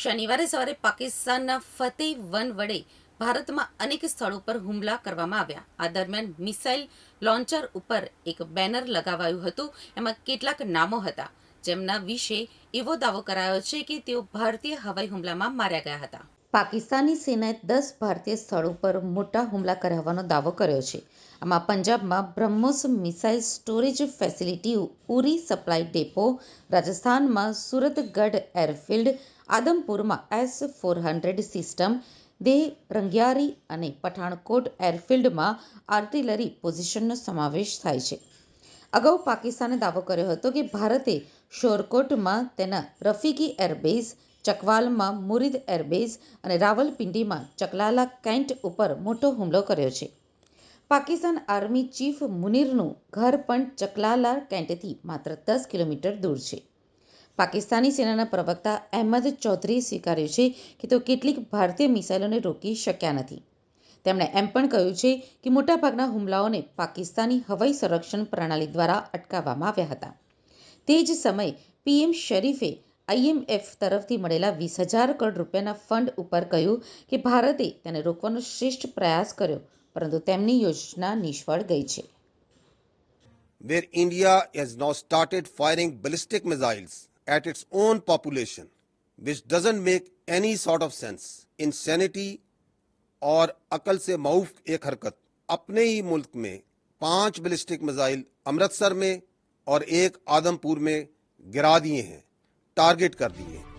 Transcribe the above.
શનિવારે સવારે પાકિસ્તાનના ફતેહ વન વડે ભારતમાં અનેક સ્થળો પર હુમલા કરવામાં આવ્યા. આ દરમિયાન મિસાઇલ લોન્ચર ઉપર એક બેનર લગાવાયું હતું. એમાં કેટલાક નામો હતા. જેમના વિશે એવો દાવો કરાયો છે કે તેઓ ભારતીય હવાઈ હુમલામાં માર્યા ગયા હતા. પાકિસ્તાની સેનાએ દસ ભારતીય સ્થળો પર મોટા હુમલા કરાવવાનો દાવો કર્યો છે. આમાં પંજાબમાં BrahMos missile storage facility, Uri supply depot, રાજસ્થાનમાં સુરતગઢ એરફિલ્ડ, આદમપુરમાં એસ ફોર હંડ્રેડ સિસ્ટમ, દેહ, રંગિયારી અને પઠાણકોટ એરફિલ્ડમાં આર્ટિલરી પોઝિશનનો સમાવેશ થાય છે. અગાઉ પાકિસ્તાને દાવો કર્યો હતો કે ભારતે શોરકોટમાં તેના રફીકી એરબેઝ ચકવાલમાં મુરીદ એરબેઝ અને રાવલપિંડીમાં ચકલાલા કેન્ટ ઉપર મોટો હુમલો કર્યો છે. પાકિસ્તાન આર્મી ચીફ મુનીરનું ઘર પણ ચકલાલા કેન્ટથી માત્ર દસ કિલોમીટર દૂર છે. પાકિસ્તાની સેનાના પ્રવક્તા અહેમદ ચૌધરીએ સ્વીકાર્યું છે કે તેઓ કેટલીક ભારતીય મિસાઇલોને રોકી શક્યા નથી. તેમણે એમ પણ કહ્યું છે કે મોટાભાગના હુમલાઓને પાકિસ્તાની હવાઈ સંરક્ષણ પ્રણાલી દ્વારા અટકાવવામાં આવ્યા હતા. તે જ સમયે પીએમ શરીફે આઈએમએફ તરફથી મળેલા વીસ હજાર કરોડ રૂપિયાના ફંડ ઉપર કહ્યું કે ભારતે તેને રોકવાનો શ્રેષ્ઠ પ્રયાસ કર્યો પરંતુ તેમની યોજના નિષ્ફળ ગઈ છે where India has now started firing ballistic missiles at its own population, which doesn't make any sort of sense. Insanity और अकल से माउफ एक हरकत अपने ही मुल्क में पांच बैलिस्टिक मिसाइल अमृतसर में और एक आदमपुर में गिरा दिए हैं टारगेट कर दिए हैं